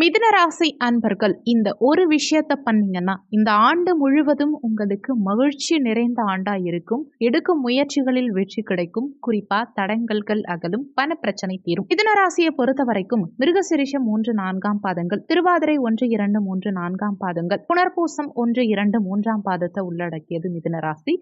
மிதுனராசி அன்பர்கள் இந்த ஒரு விஷயத்த பண்ணீங்கன்னா இந்த ஆண்டு முழுவதும் உங்களுக்கு மகிழ்ச்சி நிறைந்த ஆண்டா இருக்கும். எடுக்கும் முயற்சிகளில் வெற்றி கிடைக்கும். குறிப்பா தடங்கல்கள் அகலும். பண பிரச்சனை தீரும். மிதனராசியை பொறுத்த வரைக்கும் மிருகசிரிஷம் மூன்று நான்காம் பாதங்கள். திருவாதிரை ஒன்று இரண்டு மூன்று நான்காம் பாதங்கள். புனர்பூசம் ஒன்று இரண்டு மூன்றாம் பாதத்தை உள்ளடக்கியது மிதுன ராசி.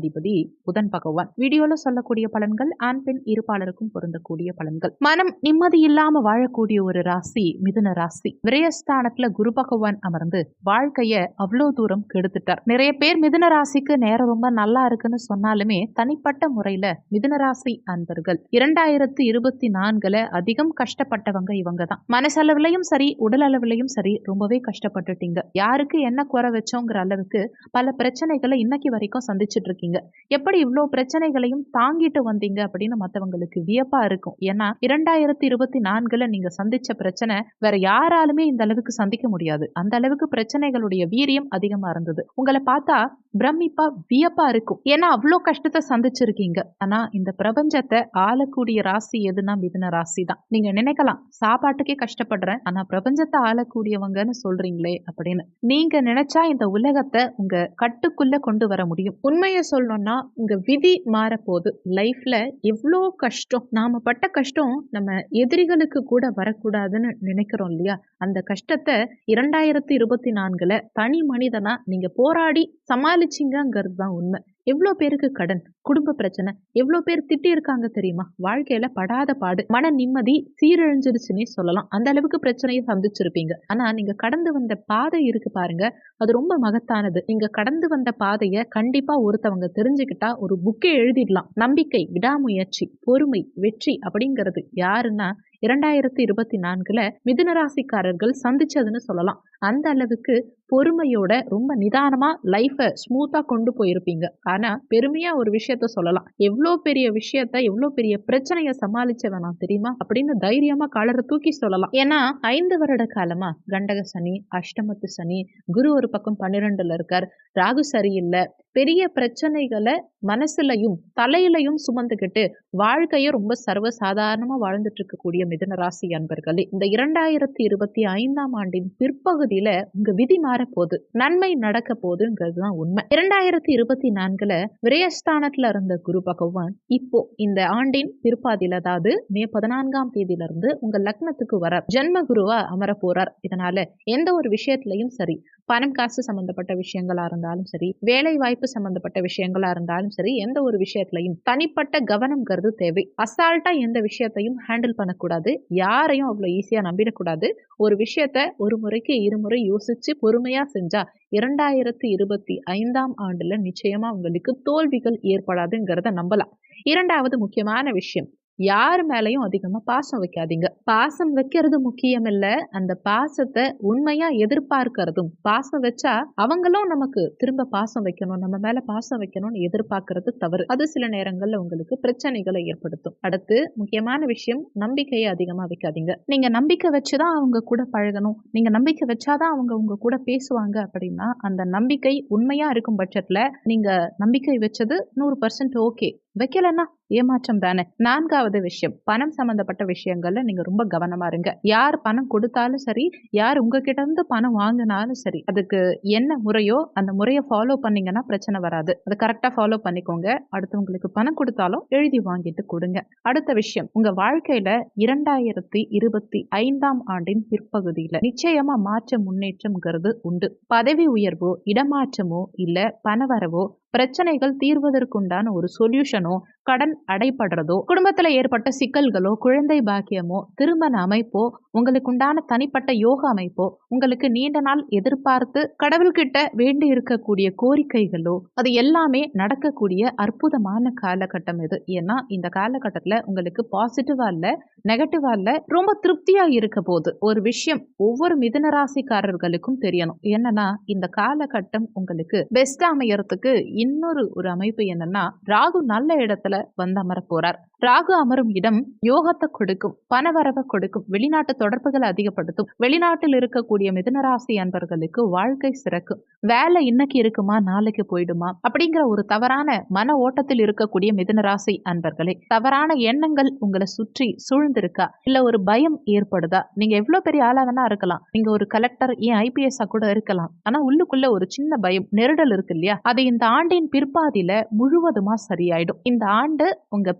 அதிபதி புதன் பகவான். வீடியோல சொல்லக்கூடிய பலன்கள் ஆண் பெண் இருப்பாளருக்கும் பொருந்தக்கூடிய பலன்கள். மனம் நிம்மதி இல்லாம வாழக்கூடிய ஒரு ராசி மிதுன ராசி. விரயஸ்தானத்துல குரு பகவான் அமர்ந்து வாழ்க்கைய அவ்வளோ தூரம் கெடுத்துட்டார். நிறைய பேர் மிதுன ராசிக்கு நேரம் ரொம்ப நல்லா இருக்குன்னு சொன்னாலுமே தனிப்பட்ட முறையில மிதுன ராசி அன்பர்கள். இரண்டாயிரத்து இருபத்தி நான்குல அதிகம் கஷ்டப்பட்டவங்க இவங்க தான் மனசளவுலயும் சரி உடல் அளவுலயும் சரி ரொம்பவே கஷ்டப்பட்டுட்டீங்க. யாருக்கு என்ன குறை வச்சோங்கிற அளவுக்கு பல பிரச்சனைகளை இன்னைக்கு வரைக்கும் சந்திச்சுட்டு இருக்கீங்க. எப்படி இவ்வளோ பிரச்சனைகளையும் தாங்கிட்டு வந்தீங்க அப்படின்னு மற்றவங்களுக்கு வியப்பா இருக்கும். ஏன்னா இரண்டாயிரத்தி இருபத்தி நான்குல நீங்க சந்திச்ச பிரச்சனை வேற யாராலுமே இந்த அளவுக்கு சந்திக்க முடியாது. அந்த அளவுக்கு பிரச்சனைகளுடைய வீரியம் அதிகமா இருந்தது. உங்களை பார்த்தா பிரமிப்பா வியப்பா இருக்கும். ஏன்னா அவ்வளோ கஷ்டத்தை சந்திச்சிருக்கீங்க. ஆனா இந்த பிரபஞ்சத்தை ஆளக்கூடிய ராசி எதுனா மிதுன ராசி தான். நீங்க நினைக்கலாம் சாப்பாட்டுக்கே கஷ்டப்படுறேன் ஆனா பிரபஞ்சத்தை ஆளக்கூடியவங்கன்னு சொல்றீங்களே அப்படின்னு. நீங்க நினைச்சா இந்த உலகத்தை உங்க கட்டுக்குள்ள கொண்டு வர முடியும். உண்மையை சொல்லணும்னா உங்க விதி மாறப்போகுது. லைஃப்ல எவ்வளோ கஷ்டம் நாம பட்ட கஷ்டம் நம்ம எதிரிகளுக்கு கூட வரக்கூடாதுன்னு நினைக்கிறோம் இல்லையா? அந்த கஷ்டத்தை இரண்டாயிரத்தி இருபத்தி நான்குல தனி மனிதனா நீங்க போராடி சமாளிச்சிங்கங்கிறது தான் உண்மை. எவ்வளோ பேருக்கு கடன்? குடும்ப பிரச்சனை. எவ்வளோ பேர் திட்டி இருக்காங்க தெரியுமா? வாழ்க்கையில படாத பாடு. மன நிம்மதி சீரழிஞ்சிருச்சுன்னே சொல்லலாம். அந்த அளவுக்கு பிரச்சனையை சந்திச்சிருப்பீங்க. ஆனா நீங்க கடந்து வந்த பாதை இருக்கு பாருங்க. அது ரொம்ப மகத்தானது. நீங்க கடந்து வந்த பாதையை கண்டிப்பா ஒருத்தவங்க தெரிஞ்சுக்கிட்டா ஒரு புக்கே எழுதிடலாம். நம்பிக்கை விடாமுயற்சி பொறுமை வெற்றி அப்படிங்கிறது யாருன்னா இரண்டாயிரத்தி இருபத்தி நான்குல மிதுனராசிக்காரர்கள் சந்திச்சதுன்னு சொல்லலாம். அந்த அளவுக்கு பொறுமையோட ரொம்ப நிதானமா லைஃபை ஸ்மூத்தா கொண்டு போயிருப்பீங்க. ஆனா பெருமையா ஒரு விஷயத்த சொல்லலாம். எவ்வளோ பெரிய விஷயத்த எவ்வளோ பெரிய பிரச்சனையை சமாளிச்சவனா தெரியுமா? அப்படின்னு தைரியமா காலரை தூக்கி சொல்லலாம். ஏன்னா ஐந்து வருட காலமா கண்டக சனி அஷ்டமத்து சனி குரு ஒரு பக்கம் பன்னிரெண்டுல இருக்கார். ராகு சரியில்லை. பெரிய பிரச்சனைகளை மனசுலையும் தலையிலையும் சுமந்துக்கிட்டு வாழ்க்கையை ரொம்ப சர்வசாதாரணமாக வாழ்ந்துட்டு இருக்கக்கூடிய மிதுன ராசி அன்பர்களே இந்த இரண்டாயிரத்தி இருபத்தி ஐந்தாம் ஆண்டின் பிற்பகுதியில உங்க விதி மாறப்போகுது நன்மை நடக்க போகுதுங்கிறது தான் உண்மை. இரண்டாயிரத்தி இருபத்தி நான்குல விரயஸ்தானத்துல இருந்த குரு பகவான் இப்போ இந்த ஆண்டின் பிற்பாதியில அதாவது மே பதினான்காம் தேதியில இருந்து உங்க லக்னத்துக்கு வர ஜென்ம குருவா அமர போறார். இதனால எந்த ஒரு விஷயத்திலையும் சரி பணம் காசு சம்பந்தப்பட்ட விஷயங்களா இருந்தாலும் சரி வேலை வாய்ப்பு சம்பந்தப்பட்ட விஷயங்களா இருந்தாலும் சரி எந்த ஒரு விஷயத்திலையும் தனிப்பட்ட கவனம்ங்கிறது தேவை. அசால்ட்டா எந்த விஷயத்தையும் ஹேண்டில் பண்ணக்கூடாது. யாரையும் அவ்வளோ ஈஸியா நம்பிடக்கூடாது. ஒரு விஷயத்த ஒரு முறைக்கு இருமுறை யோசிச்சு பொறுமையா செஞ்சா இரண்டாயிரத்தி இருபத்தி ஐந்தாம் ஆண்டுல நிச்சயமா உங்களுக்கு தோல்விகள் ஏற்படாதுங்கிறத நம்பலாம். இரண்டாவது முக்கியமான விஷயம். யார் மேலையும் அதிகமாக பாசம் வைக்காதீங்க. பாசம் வைக்கிறது முக்கியம் இல்லை அந்த பாசத்தை உண்மையாக எதிர்பார்க்கறதும் பாசம் வச்சா அவங்களும் நமக்கு திரும்ப பாசம் வைக்கணும் நம்ம மேலே பாசம் வைக்கணும்னு எதிர்பார்க்கறது தவறு. அது சில நேரங்களில் உங்களுக்கு பிரச்சனைகளை ஏற்படுத்தும். அடுத்து முக்கியமான விஷயம் நம்பிக்கையை அதிகமாக வைக்காதீங்க. நீங்கள் நம்பிக்கை வச்சு தான் அவங்க கூட பழகணும். நீங்கள் நம்பிக்கை வச்சாதான் அவங்க உங்க கூட பேசுவாங்க அப்படின்னா அந்த நம்பிக்கை உண்மையாக இருக்கும் பட்சத்தில் நீங்கள் நம்பிக்கை வச்சது நூறு பர்சன்ட் ஓகே வைக்கலன்னா ஏமாற்றம் தானே? நான்காவது விஷயம் பணம் சம்பந்தப்பட்ட விஷயங்கள்ல நீங்க ரொம்ப கவனமா இருங்க. யார் பணம் கொடுத்தாலும் சரி யார் உங்ககிட்ட இருந்து பணம் வாங்கினாலும் சரி அதுக்கு என்ன முறையோ அந்த முறையை ஃபாலோ பண்ணீங்கன்னா பிரச்சனை வராது. அதை கரெக்டா ஃபாலோ பண்ணிக்கோங்க. அடுத்தவங்களுக்கு பணம் கொடுத்தாலும் எழுதி வாங்கிட்டு கொடுங்க. அடுத்த விஷயம் உங்க வாழ்க்கையில இரண்டாயிரத்தி இருபத்தி ஐந்தாம் ஆண்டின் பிற்பகுதியில நிச்சயமா மாற்ற முன்னேற்றம்ங்கிறது உண்டு. பதவி உயர்வோ இடமாற்றமோ இல்ல பணவரவோ பிரச்சனைகள் தீர்வதற்குண்டான ஒரு சொல்யூஷனோ கடன் அடைப்படுறதோ குடும்பத்துல ஏற்பட்ட சிக்கல்களோ குழந்தை பாக்கியமோ திருமண அமைப்போ உங்களுக்கு உண்டான தனிப்பட்ட யோக அமைப்போ உங்களுக்கு நீண்ட நாள் எதிர்பார்த்து கடவுள்கிட்ட வேண்டி இருக்கக்கூடிய கோரிக்கைகளோ அது எல்லாமே நடக்கக்கூடிய அற்புதமான காலகட்டம் இது. ஏன்னா இந்த காலகட்டத்துல உங்களுக்கு பாசிட்டிவா இல்ல நெகட்டிவா இல்ல ரொம்ப திருப்தியா இருக்க போது ஒரு விஷயம் ஒவ்வொரு மிதன ராசிக்காரர்களுக்கும் தெரியணும். என்னன்னா இந்த காலகட்டம் உங்களுக்கு பெஸ்ட் அமையறதுக்கு இன்னொரு ஒரு அமைப்பு என்னன்னா ராகு நல்ல இடத்துல வந்து அமர போறார் ராகு அமரும் இடம் யோகத்தை கொடுக்கும் பணவரவை கொடுக்கும் வெளிநாட்டு தொடர்புகளை அதிகப்படுத்தும். வெளிநாட்டில் இருக்கக்கூடிய மிதனராசி அன்பர்களுக்கு வாழ்க்கை சிறக்கும் வேலை இன்னைக்கு இருக்குமா நாளைக்கு போயிடுமா? அப்படிங்கிற ஒரு தவறான மன ஓட்டத்தில் இருக்கக்கூடிய மிதனராசி அன்பர்களே தவறான எண்ணங்கள் உங்களை சுற்றி சூழ்ந்திருக்கா? இல்ல ஒரு பயம் ஏற்படுதா? நீங்க எவ்வளவு பெரிய ஆளா வேணா இருக்கலாம். நீங்க ஒரு கலெக்டர் ஏன் ஐபிஎஸ் கூட இருக்கலாம். ஆனா உள்ளுக்குள்ள ஒரு சின்ன பயம் நெருடல் இருக்கு இல்லையா? அது இந்த ஆண்டின் பிற்பாதியில முழுவதுமா சரியாயிடும். இந்த ஆண்டு உங்க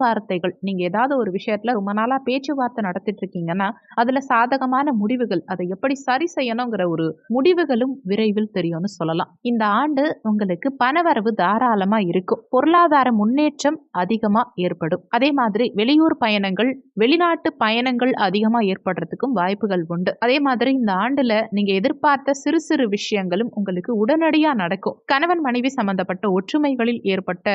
பேச்சுவார்த்தைகள் நீங்க ஏதாவது ஒரு விஷயத்துல ரொம்ப நாளா பேச்சுவார்த்தை நடத்திட்டு இருக்கீங்கன்னா அதுல சாதகமான முடிவுகள் அதை எப்படி சரி செய்யணுங்கிற ஒரு முடிவுகளும் விரைவில் தெரியும்னு சொல்லலாம். இந்த ஆண்டு உங்களுக்கு பணவரவு தாராளமா இருக்கும். பொருளாதார முன்னேற்றம் அதிகமா ஏற்படும். அதே மாதிரி வெளியூர் பயணங்கள் வெளிநாட்டு பயணங்கள் அதிகமா ஏற்படுறதுக்கும் வாய்ப்புகள் உண்டு. அதே மாதிரி இந்த ஆண்டுல நீங்க எதிர்பார்த்த சிறு சிறு விஷயங்களும் உங்களுக்கு உடனடியா நடக்கும். கணவன் மனைவி சம்பந்தப்பட்ட ஒற்றுமைகளில் ஏற்பட்ட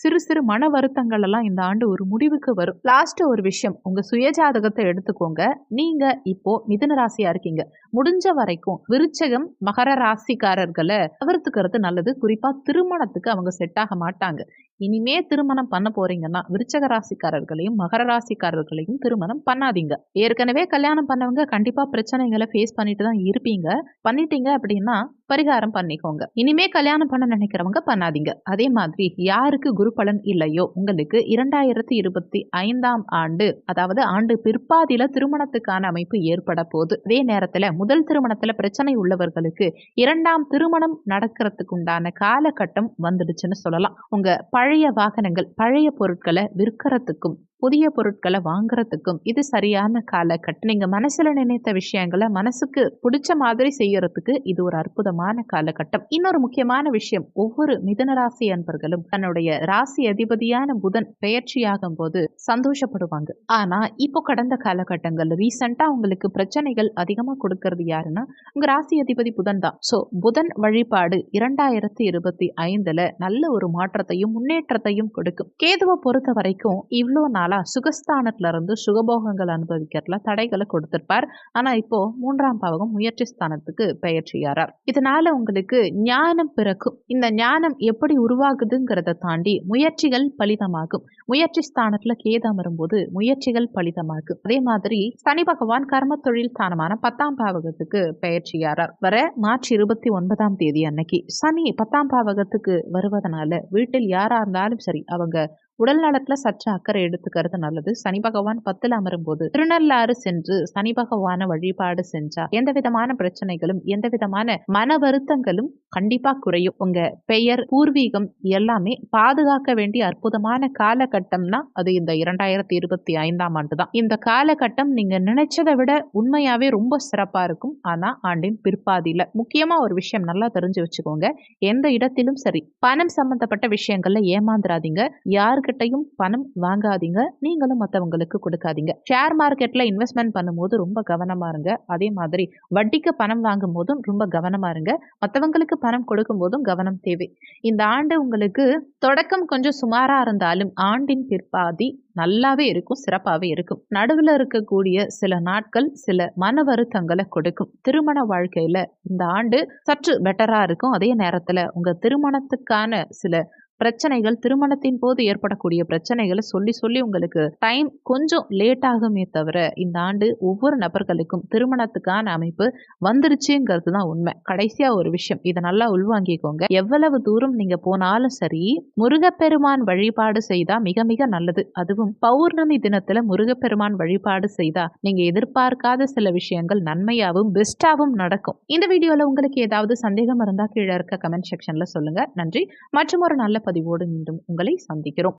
சிறு சிறு மன வருத்தங்கள் எல்லாம் இந்த ஆண்டு ஒரு முடிவுக்கு வரும். லாஸ்ட் ஒரு விஷயம் உங்க சுயஜாதகத்தை எடுத்துக்கோங்க. நீங்க இப்போ மிதுன ராசியா இருக்கீங்க. முடிஞ்ச வரைக்கும் விருச்சகம் மகர ராசிக்காரர்களை தவிர்த்துக்கிறது நல்லது. குறிப்பா திருமணத்துக்கு அவங்க செட் ஆக மாட்டாங்க. இனிமே திருமணம் பண்ண போறீங்கன்னா விருச்சக ராசிக்காரர்களையும் மகர ராசிக்காரர்களையும் திருமணம் பண்ணாதீங்க. ஏற்கனவே கல்யாணம் பண்ணவங்க கண்டிப்பா பிரச்சனைகளை ஃபேஸ் பண்ணிட்டு தான் இருப்பீங்க. பண்ணிட்டீங்க அப்படின்னா பரிகாரம் பண்ணிக்கோங்க. இனிமே கல்யாணம் பண்ண நினைக்கிறவங்க பண்ணாதீங்க. அதே மாதிரி யாருக்கு குரு பலன் இல்லையோ உங்களுக்கு இரண்டாயிரத்தி இருபத்தி ஐந்தாம் ஆண்டு அதாவது ஆண்டு பிற்பாதியில திருமணத்துக்கான அமைப்பு ஏற்பட போகுது. அதே நேரத்துல முதல் திருமணத்துல பிரச்சனை உள்ளவர்களுக்கு இரண்டாம் திருமணம் நடக்கிறதுக்குண்டான காலகட்டம் வந்துடுச்சுன்னு சொல்லலாம். உங்க பழைய வாகனங்கள் பழைய பொருட்களை விற்கிறதுக்கும் புதிய பொருட்களை வாங்குறதுக்கும் இது சரியான காலகட்டம். நீங்க மனசுல நினைத்த விஷயங்களை மனசுக்கு பிடிச்ச மாதிரி செய்யறதுக்கு இது ஒரு அற்புதமான காலகட்டம். இன்னொரு முக்கியமான விஷயம் ஒவ்வொரு மிதன ராசி அன்பர்களும் தன்னுடைய ராசி அதிபதியான புதன் பெயர்ச்சியாகும் போது சந்தோஷப்படுவாங்க. ஆனா இப்போ கடந்த காலகட்டங்கள் ரீசெண்டா உங்களுக்கு பிரச்சனைகள் அதிகமா கொடுக்கறது யாருன்னா உங்க ராசி அதிபதி புதன் தான். சோ புதன் வழிபாடு இரண்டாயிரத்தி இருபத்தி ஐந்துல நல்ல ஒரு மாற்றத்தையும் முன்னேற்றத்தையும் கொடுக்கும். கேதுவை பொறுத்த வரைக்கும் இவ்வளோ நாளா சுகஸ்தானத்துல இருந்து சுகபோகங்கள் அனுபவிக்கிறதுல தடைகளை கொடுத்திருப்பார். ஆனா இப்போ மூன்றாம் பாவகம் முயற்சி ஸ்தானத்துக்கு பெயர்ச்சியாரார் இதனால உங்களுக்கு ஞானம் பிறக்கும். இந்த ஞானம் எப்படி உருவாகுதுங்கிறத தாண்டி முயற்சிகள் பலிதமாகும். முயற்சி ஸ்தானத்துல கேது அமரும்போது முயற்சிகள் பலிதமாகும். அதே மாதிரி சனி பகவான் கர்ம தொழில் ஸ்தானமான பத்தாம் பாவகத்துக்கு பெயர்ச்சியாரார் வர மார்ச் இருபத்தி ஒன்பதாம் தேதி அன்னைக்கு சனி பத்தாம் பாவகத்துக்கு வருவதனால வீட்டில் யாரா இருந்தாலும் சரி அவங்க உடல் நலத்துல சற்று அக்கறை எடுத்துக்கிறது நல்லது. சனி பகவான் பத்துல அமரும் போது திருநள்ளாறு சென்று சனி பகவான வழிபாடு செஞ்சா எந்த விதமான பிரச்சனைகளும் எந்த விதமான மன வருத்தங்களும் கண்டிப்பா குறையும். உங்க பெயர் பூர்வீகம் எல்லாமே பாதுகாக்க வேண்டிய அற்புதமான காலகட்டம்னா அது இந்த இரண்டாயிரத்தி இருபத்தி ஐந்தாம் ஆண்டு தான். இந்த காலகட்டம் நீங்க நினைச்சதை விட உண்மையாவே ரொம்ப சிறப்பா இருக்கும். ஆனா ஆண்டின் பிற்பாதியில முக்கியமா ஒரு விஷயம் நல்லா தெரிஞ்சு வச்சுக்கோங்க. எந்த இடத்திலும் சரி. பணம் சம்பந்தப்பட்ட விஷயங்கள்ல ஏமாந்துராதீங்க யார் யார்கிட்டையும் பணம் வாங்காதீங்க. நீங்களும் மற்றவங்களுக்கு கொடுக்காதீங்க. ஷேர் மார்க்கெட்ல இன்வெஸ்ட்மெண்ட் பண்ணும்போது ரொம்ப கவனமா இருங்க. அதே மாதிரி வட்டிக்கு பணம் வாங்கும் போதும் ரொம்ப கவனமா இருங்க. மற்றவங்களுக்கு பணம் கொடுக்கும் போதும் கவனம் தேவை. இந்த ஆண்டு உங்களுக்கு தொடக்கம் கொஞ்சம் சுமாரா இருந்தாலும் ஆண்டின் பிற்பாதி நல்லாவே இருக்கும் சிறப்பாகவே இருக்கும். நடுவில் இருக்கக்கூடிய சில நாட்கள் சில மன வருத்தங்களை கொடுக்கும். திருமண வாழ்க்கையில இந்த ஆண்டு சற்று பெட்டரா இருக்கும். அதே நேரத்துல உங்க திருமணத்துக்கான சில பிரச்சனைகள் திருமணத்தின் போது ஏற்படக்கூடிய பிரச்சனைகளை சொல்லி சொல்லி உங்களுக்கு டைம் கொஞ்சம் லேட் ஆகுமே தவிர இந்த ஆண்டு ஒவ்வொரு நபர்களுக்கும் திருமணத்துக்கான அமைப்பு வந்துருச்சுங்கிறது தான் உண்மை. கடைசியா ஒரு விஷயம். இதை நல்லா உள்வாங்கிக்கோங்க. எவ்வளவு தூரம் நீங்க போனாலும் சரி முருகப்பெருமான் வழிபாடு செய்தா மிக மிக நல்லது. அதுவும் பௌர்ணமி தினத்துல முருகப்பெருமான் வழிபாடு செய்தா நீங்க எதிர்பார்க்காத சில விஷயங்கள் நன்மையாவும் பெஸ்டாவும் நடக்கும். இந்த வீடியோல உங்களுக்கு ஏதாவது சந்தேகம் இருந்தா கீழே இருக்க கமெண்ட் செக்ஷன்ல சொல்லுங்க. நன்றி. மற்றும் ஒரு நல்ல பதிவோடு மீண்டும் உங்களை சந்திக்கிறோம்.